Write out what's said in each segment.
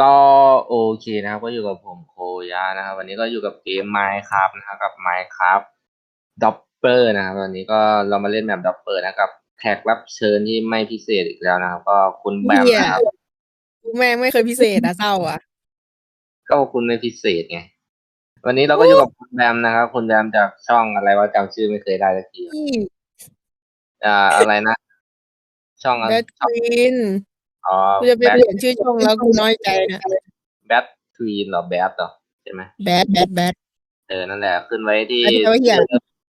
ก็โอเคนะครับ ก็อยู่กับผมโคยานะครับ วันนี้ก็อยู่กับเกม Minecraft นะครับกับ Minecraft Dopper นะครับวันนี้ก็เรามาเล่นแบบ Dopper นะครับแขกรับเชิญที่ไม่พิเศษอีกแล้วนะครับ ก็คุณแบมนะครับแม่งไม่เคยพิเศษอะเศร้าอะ ก็คุณไม่พิเศษไง วันนี้เราก็อยู่กับคุณแบมนะครับคุณแบมจากช่องอะไรว่าจำชื่อไม่เคยได้สักทีนี่อ่าอะไรนะ ช่องอะไรแบทควีน อ๋อกูจะไปเปลี่ยนชื่อช่องแล้วกูน้อยใจนะแบททวีนหรอแบทเหรอใช่ไหมแบทแบทแบทเออนั่นแหละขึ้นไว้ที่อันนี้เอาไว้เหี้ย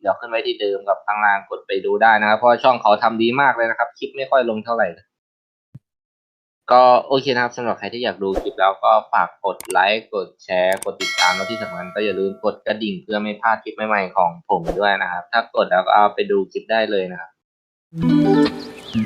เดี๋ยวขึ้นไว้ที่เดิมกับข้างล่างกดไปดูได้นะครับเพราะว่าช่องเขาทำดีมากเลยนะครับ คลิปไม่ค่อยลงเท่าไหร่ก็โอเคนะครับสำหรับใครที่อยากดูคลิปแล้วก็ฝากกดไลค์กดแชร์กดติดตามแล้วที่สำคัญก็อย่าลืมกดกระดิ่งเพื่อไม่พลาดคลิปใหม่ๆของผมด้วยนะครับ ถ้ากดแล้วก็เอาไปดูคลิปได้เลยนะครับ ก็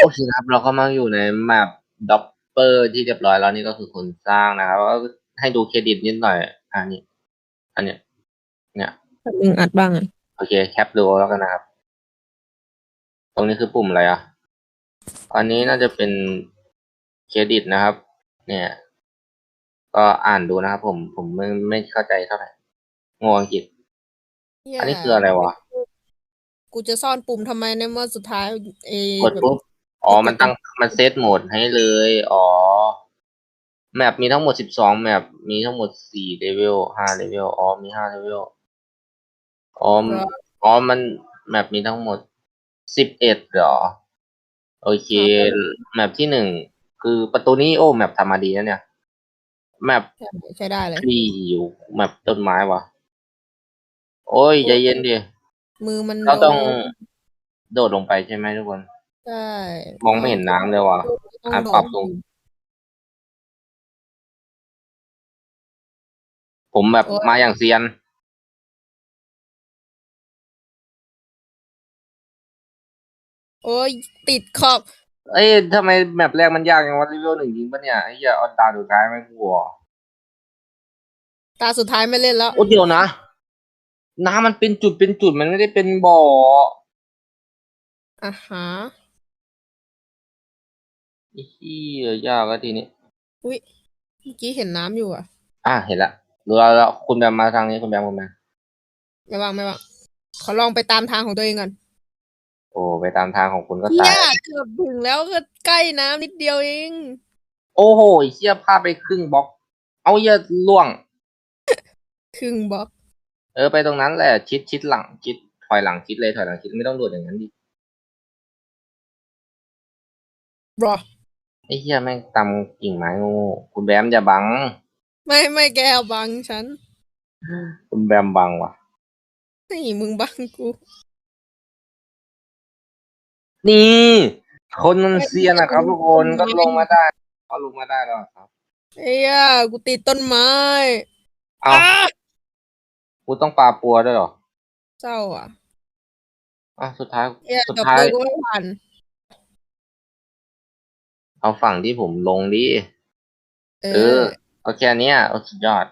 โอเคครับ เราก็มาอยู่ในแมปด็อปเปอร์ที่เรียบร้อยแล้วนี่ก็คือคนสร้างนะครับก็ให้ดูเครดิตนิดหน่อย อันนี้ อันเนี้ยเนี่ยมึงอัดบ้างอะโอเค แคปดูแล้วกันนะครับ ตรงนี้คือปุ่มอะไรอะ อันนี้น่าจะเป็นเครดิตนะครับ เนี่ย ก็อ่านดูนะครับผมผมไม่ไม่เข้าใจเท่าไหร่งงอังกฤษอันนี้คืออะไรวะกูจะซ่อนปุ่มทำไมในเมื่อสุดท้ายเอ กดปุ๊บอ๋อมันตั้งมันเซตโหมดให้เลย อ๋อ แมปมีทั้งหมดสิบสองแมปมีทั้งหมดสี่เลเวลห้าเลเวลอ๋อมีห้าเลเวลอ๋ออ๋อมันแมปมีทั้งหมดสิบเอ็ดเหรอ โอเค แมปที่หนึ่งคือประตูนี้โอ้แมปทำมาดีนะเนี่ย แมปใช้ได้เลยที่อยู่แมปต้นไม้วะโอ้ยใจเย็นดิมือมันเราต้องโดนโดดลงไปใช่ไหมทุกคนใช่มองไม่เห็นน้ำเลยว่ะต้องอะโดปรับนลงผมแบบโอ้ยมาอย่างเซียน โอ้ยติดขอบ เอ้ยทำไมแมปแรกมันยากอย่างวะรีวิวหนึ่งจริงปะเนี่ยไอ้เหี้ยเอาตาสุดท้ายไม่กลัวตาสุดท้ายไม่เล่นแล้ว โอ้เดี๋ยวนะ น้ำมันเป็นจุดเป็นจุดมันไม่ได้เป็นบ่ออะฮะไอ้เหี้ยยากแล้วทีนี้อุ้ยเมื่อกี้เห็นน้ำอยู่อะ อะเห็นละดูแล้วแล้วคุณแบมมาทางนี้คุณแบมคุณแบมไม่ว่างไม่ว่างขอลองไปตามทางของตัวเองก่อน โอ้ไปตามทางของคุณก็เฮีตายย เกือบถึงแล้วก็ใกล้น้ำนิดเดียวเอง โอ้โหไอ้เหี้ยพลาดไปครึ่งบล็อก เอาเหี้ยล่วง ครึ่งบล็อก เออไปตรงนั้นแหละชิดชิดหลังชิดถอยหลังชิดเลยถอยหลังชิดไม่ต้องโดดอย่างนั้นดิบรอไอ้เหี้ยแม่งตำกิ่งไม้โง่ๆคุณแบมอย่าบัง ไม่ไม่แกเอาบังฉันคุณแบมบังว่ะให้มึงบังกู นี่ คนมันเซียนนะครับทุกคนก็ลงมาได้ก็ลงมาได้แล้วครับเอ้ยกูติดต้นไม้เอาอ้ากูต้องปลาปัวด้วยเหรอเศร้าอะอะสุดท้ายเอ้ยสุดจบท้ายเลยกูไม่ผ่านเอาฝั่งที่ผมลงดิ เอเอออโอเคอันเนี้ยโอ้สุดยอด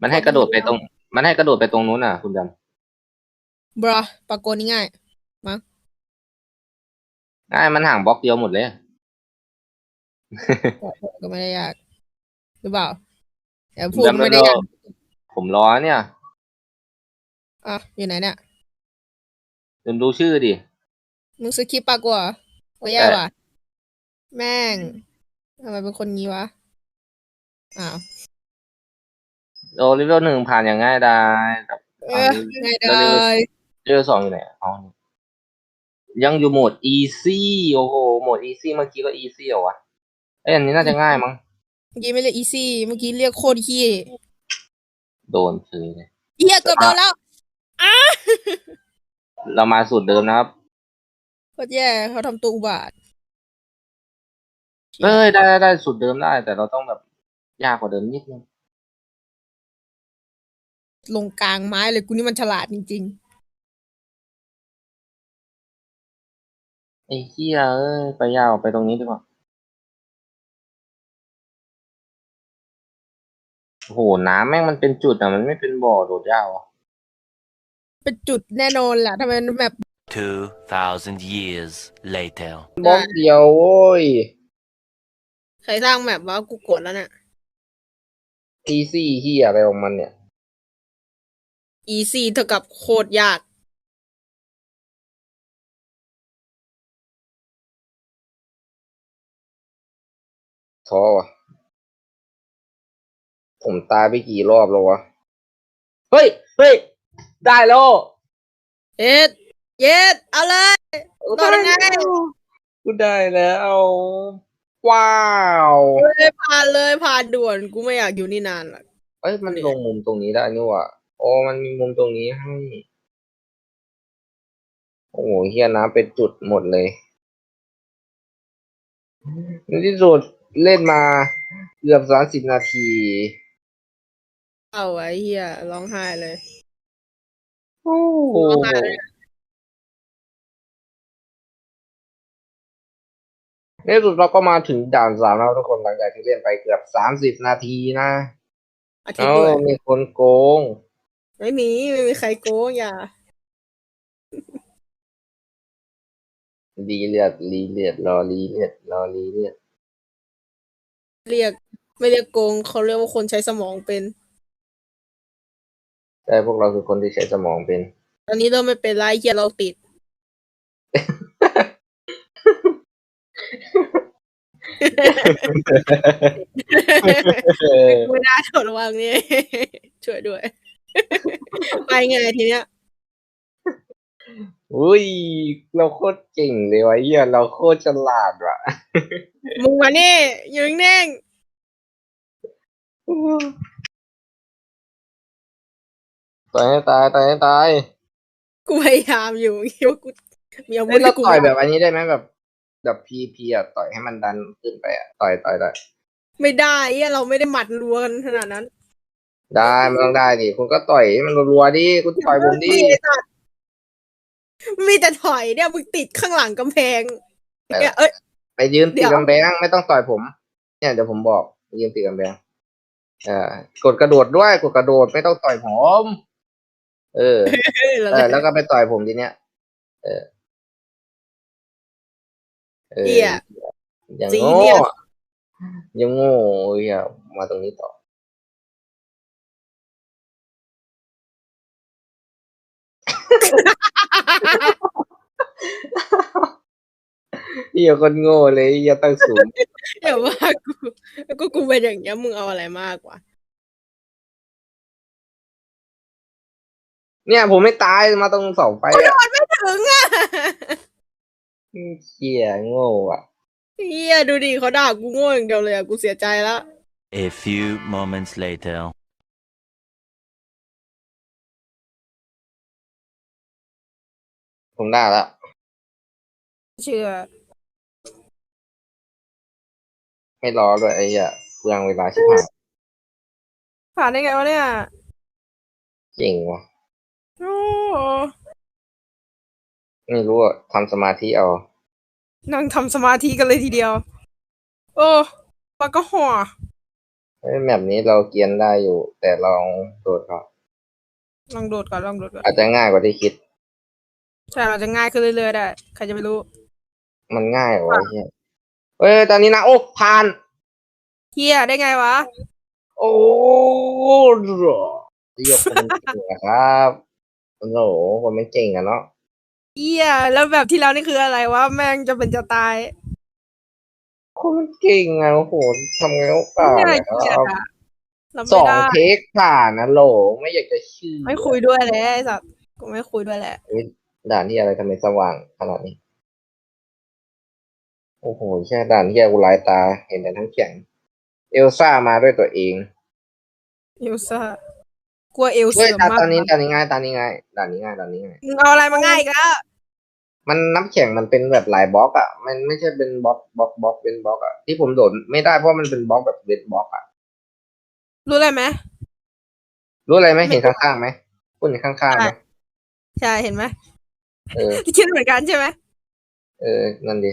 มันให้กระโดดไปตรง มันให้กระโดดไปตรงนู้นอะ คุณแบมบรอปากโกนนี่ง่าย ง่ายมันห่างบล็อกเดียวหมดเลย ก็ไม่ได้ยาก หรือเปล่าเดี๋ยวคุณพูดแบมไม่ได้ยากผมรอเนี่ยอะอยู่ไหนเนี่ยเดินดูชื่อดิ มึงซื้อคลิปปากกว่าโอ้ยแย่เออว่ะ แม่งทำไมเป็นคนงี้วะ อ้าวโอ้เลเวลหนึ่งผ่านอย่างง่ายดายแต่เออง่ายได้เลเวลสองอยู่ไหนอ๋อ ยังอยู่โหมด easy โอ้โห โหมด easy เมื่อกี้ก็ easy เหรอวะเอ้ยอันนี้น่าจะง่ายมั้ง เมื่อกี้ไม่เรียกอีซี่ เมื่อกี้เรียกโคตรขี้โดนคือเลย เฮียเกือบโดนแล้วเรามาสูตรเดิมนะครับ โคตรแย่เขาทำตัวอุบาท เอ้ยได้ได้ได้สูตรเดิมได้ แต่เราต้องแบบยากกว่าเดิมนิดนึง ลงกลางไม้เลยกูนี่มันฉลาดจริง ไอ้เหี้ยเอ้ย ไปยาวไปตรงนี้ดีกว่า โอ้โห น้ำแม่งมันเป็นจุดอะ มันไม่เป็นบ่อโดดยาวอะเป็นจุดแน่นอนแหละทำไมแบบ2,000 years later. บล็อกเดียวโว้ยใครสร้างแบบว่ากูกดแล้วเนี่ยอีซี่เฮียอะไรของมันเนี่ย easy เท่ากับโคตรยาก ท้อว่ะผมตายไปกี่รอบแล้ววะ เฮ้ย เฮ้ย ได้แล้วเอ็ด เย็ด เอาเลยรอดได้ไงกูได้แล้ว ว้าวเฮ้ยผ่านเลยผ่านด่วน กูไม่อยากอยู่นี่นานหรอกเอ้ย มันลงมุมตรงนี้ได้นี่หว่ะโอ้มันมีมุมตรงนี้ให้ โอ้โหเฮียน้ำเป็นจุดหมดเลยในที่สุด เล่นมาเกือบสามสิบนาที เอาไว้เฮียร้องไห้เลย โอ้โหร้องไห้เลย ในที่สุดเราก็มาถึงด่านสามแล้วทุกคนหลังจากที่เล่นไปเกือบสามสิบนาทีนะอาทิตเอ้าย์ด้วยมีคนโกง ไม่มี ไม่มีใครโกงอย่า รีเลือดรีเลือดรอรีเลือดรอรีเลือด เรียก ไม่เรียกโกงเขาเรียกว่าคนใช้สมองเป็นแต่พวกเราคือคนที่ใช้สมองเป็น ตอนนี้เริ่มไม่เป็นไรเฮียเราติด ไม่น่าทนระวังนี่ ช่วยด้วย ไปไงทีเนี้ย อุ้ย เราโคตรเก่งเลยวะเฮียเราโคตรฉลาดว่ะมึงมานี่อยืนนิ่งต่อยให้ตายต่อยให้ตายกูพยายามอยู่คิดว่ากูมีอาวุเอ้ยธเรากูต่อยแบบอันนี้ได้ไหมแบบแบบพีพีอะต่อยให้มันดันขึ้นไปอะต่อยต่อยได้ไม่ได้เฮียเราไม่ได้หมัดรัวกันขนาดนั้นได้มันต้องได้ดิคุณก็ต่อยให้มันรัวๆดิคุณต่อยผมดิ ไอ้สัตว์ มีแต่ถอยเนี่ยมึงติดข้างหลังกำแพงเนี่ยเอ้ย ไปยืนเดี๋ติดยว กำแพงไม่ต้องต่อยผม เนี่ยเดี๋ยวผมบอกยืนติดกำแพงเอ่ากดกระโดดด้วยกดกระโดดไม่ต้องต่อยผม เออเฮ้ยแล้วเออแล้วก็ไปต่อยผมทีเนี้ย เออ เออเหี้ยอย่างจีโง่เนี่ยอะยังโง่เฮียมาตรงนี้ต่อ เฮียคนโง่เลยเฮียตั้งสูงเดี๋ยวว่ากูก็กูเป็นอย่างเงี้ยมึงเอาอะไรมากกว่า เนี่ย ผมไม่ตายมาตรงเสาไฟอะถึงอะเฮียโง่อะเฮียดูดิเขาด่ากูโง่อย่างเดียวเลยอะกูเสียใจละ A few moments later. ผมได้แล้วเชื่อ ไม่รอด้วยไอ้เหี้ยเปลืองเวลาชิบหายผ่านได้ไงวะเนี่ยเก่งว่ะ โอ้ไม่รู้อะทำสมาธิเอา นั่งทำสมาธิกันเลยทีเดียว โอ้ปากก็หัวเฮ้ยแบบนี้เราเกรียนได้อยู่ แต่ลองโดดก่อนลองโดดก่อนลองโดดก่อน อาจจะง่ายกว่าที่คิด ใช่มันจะง่ายขึ้นเรื่อยๆได้ ใครจะไปรู้ มันง่ายเหรอวะไอ้เหี้ย เอ้ยตอนนี้นะโอ้ผ่าน เฮียได้ไงวะ โอ้เรียกคนเก่งนะครับโอ้โหคนไม่เก่งอะเนาะเฮียแล้วแบบที่แล้วนี่คืออะไรวะ แม่งจะเป็นจะตายคนมันเก่งอะโอ้โหทำไงก็ผ่านน่าอะเกลียดอะรับสไม่องได้เทคผ่านนะโหลไม่อยากจะเชื่อไม่คุยด้วยเลยไอ้สัตว์กูไม่คุยด้วยแหละ ด่านที่อะไรทำไมสว่างขนาดนี้ โอ้โหแค่ด่านที่กูลายตา เห็นแต่ทั้งแข็ง เอลซ่ามาด้วยตัวเองเอลซ่ากลัวเอลเฮ้ยเสื่อมด่านมากตอนนี้ด่านนี้ง่ายด่านนี้ง่ายด่านนี้ง่ายด่านนี้ง่าย มึงเอาอะไรมาง่ายอีกแล้วมันน้ำแข็งมันเป็นแบบหลายบล็อกอะมันไม่ใช่เป็นบล็อกบล็อกบล็อกเป็นบล็อกอะที่ผมโดดไม่ได้เพราะมันเป็นบล็อกแบบเวทบล็อกอะรู้อะไรไหม รู้อะไรไหมเห็นข้างๆไหมคุณเห็นข้างๆไหมใช่เห็นไหมเออ คิดเหมือนกันใช่ไหม เออ นั่นดิ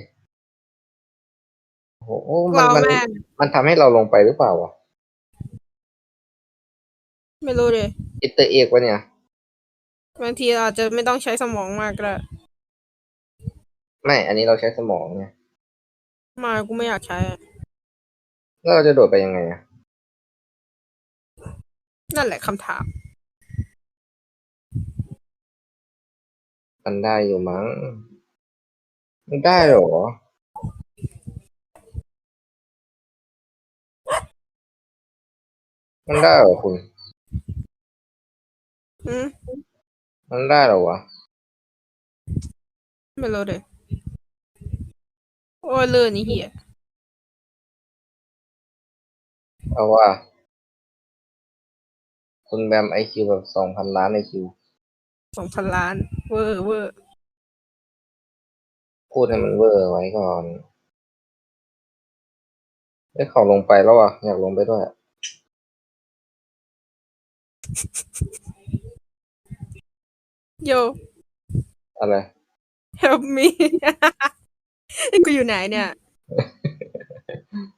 โอ้โหมันเรามันแม่งมันทำให้เราลงไปหรือเปล่าวะไม่รู้เลยอิตเตอร์เอกวะเนี่ย บางทีเราอาจจะไม่ต้องใช้สมองมากก็ได้ไม่ อันนี้เราใช้สมองไงไมากูไม่อยากใช้อะแล้วเราจะโดดไปยังไงอะนั่นแหละคำถาม มันได้อยู่มั้งมันได้เหรอ มันได้เหรอคุณ อืมมันได้เหรอวะ ไม่รู้เลยโอ้ยเลื่อนนี่เหี้ยเอาว่า คุณแบมไอคิวแบบสองพันล้านไอคิว สองพันล้าน เวอร์เวอร์พูดให้มันเวอร์ไว้ก่อนเอ้ยเขาลงไปแล้วอะ อยากลงไปด้วยอะ โย อะไร help me กูอยู่ไหนเนี่ย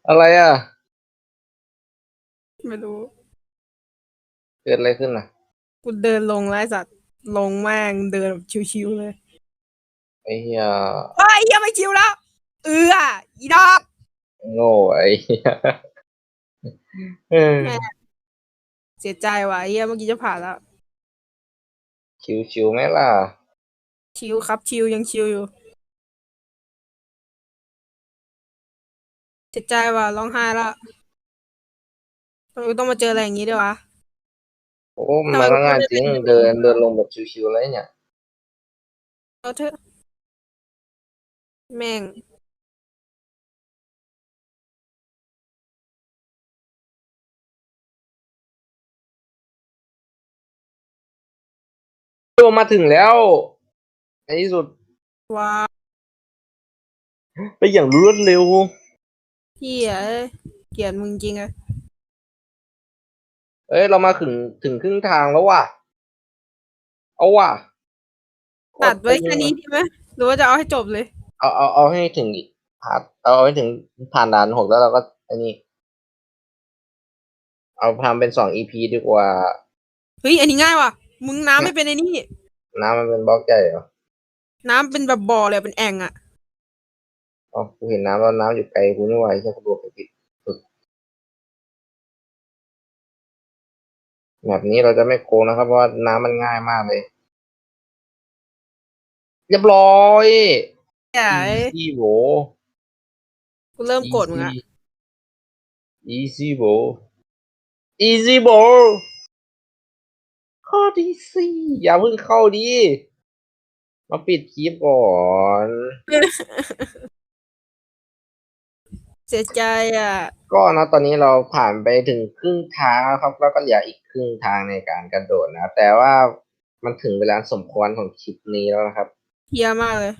อะไรอะ ไม่รู้ เกิดอะไรขึ้นอะ กูเดินลงไล่สัตว์ลงแม่งเดินแบบชิวๆเลยไอ้เหี้ยเฮ้ยเหี้ยังไม่ชิวแล้ว เอืออีดอก โง่ไอ้เหี้ยเออเสียใจว่ะเฮียเมื่อกี้จะผ่านแล้ว ชิวๆไหมล่ะ ชิวครับ ชิวยังชิวอยู่ เสียใจว่ะร้องไห้แล้วทำไมกูต้องมาเจออะไรอย่างนี้ด้วยวะ โอ้มันก็ง่ายจริงเดินเดินลงแบบชิวๆเลยเนี่ย เอาเถอะ แม่ง โตมาถึงแล้วในที่สุดว้าไปอย่างรวดเร็วเฮียเอ้ยเกลียดมึงจริงอะเอ้ยเรามาถึงถึงครึ่งทางแล้วว่ะ เอาว่ะตัดไว้แค่นี้ใช่ไหมหรือว่าจะเอาให้จบเลย เอาเอาเอาให้ถึงอีกผ่านเอาให้ถึงผ่านด่านหกแล้วเราก็อันนี้ เอาทำเป็นสองอีพีดีกว่า เฮ้ย อันนี้ง่ายว่ะ มึงน้ำไม่เป็นไอ้นี่ น้ำมันเป็นบล็อกใหญ่เหรอ น้ำเป็นแบบบ่อเลยเป็นแอ่งอะอ๋อกูเห็นน้ำแล้วน้ำอยู่ไกลกูไม่ไหวใช่กูดูไปผิดสุดแบบนี้เราจะไม่โกงนะครับเพราะว่าน้ำมันง่ายมากเลย เรียบร้อยเฮียเอ้ยอีโบกูเริ่มโกรธมึงอะ easy b o easy b o ข้อที่สี่อย่าเพิ่งเข้าดี มาปิดคลิปก่อน เสียใจอะก็นะตอนนี้เราผ่านไปถึงครึ่งทางแล้วครับ แล้วก็เหลืออีกครึ่งทางในการกระโดดนะ แต่ว่ามันถึงเวลาสมควรของคลิปนี้แล้วนะครับเฮียมากเลย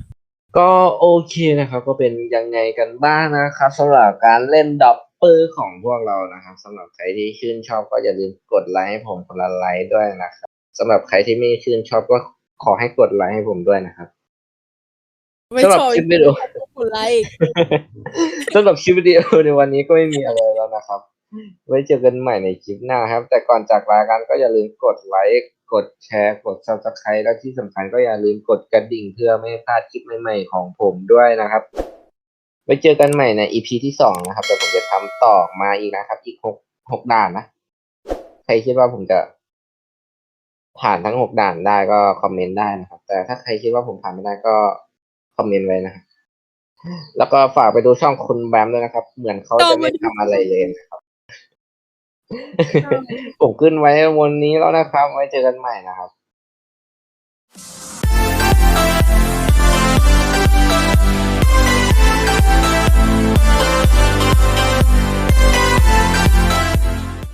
ก็โอเคนะครับ ก็เป็นยังไงกันบ้างนะครับสำหรับการเล่นดับ เบิลของพวกเรานะครับสำหรับใครที่ชื่นชอบก็อย่าลืมกดไลค์ให้ผมคนละไลค์ด้วยนะครับสำหรับใครที่ไม่ชื่นชอบก็ขอให้กดไลค์ให้ผมด้วยนะครับไม่สำหรับชอบคลิปวิดีโอกดไลค์สำหรับคลิปวิดีโอในวันนี้ก็ไม่มีอะไรแล้วนะครับ ไว้เจอกันใหม่ในคลิปหน้าครับ แต่ก่อนจากลากันก็อย่าลืมกดไลค์กดแชร์ กด subscribe แล้วที่สำคัญก็อย่าลืมกดกระดิ่งเพื่อไม่ให้พลาดคลิปใหม่ๆของผมด้วยนะครับ ไว้เจอกันใหม่ใน EP ที่สองนะครับเดี๋ยวผมจะทำต่อมาอีกนะครับ อีกหกหกด่านนะ ใครคิดว่าผมจะผ่านทั้งหกด่านได้ก็คอมเมนต์ได้นะครับ แต่ถ้าใครคิดว่าผมผ่านไม่ได้ก็คอมเมนต์ไว้นะครับแล้วก็ฝากไปดูช่องคุณแบมด้วยนะครับ เหมือนเขาจะไม่ทำอะไรเลยนะครับผมขึ้นไว้วันนี้แล้วนะครับ ไว้เจอกันใหม่นะครับ Oh,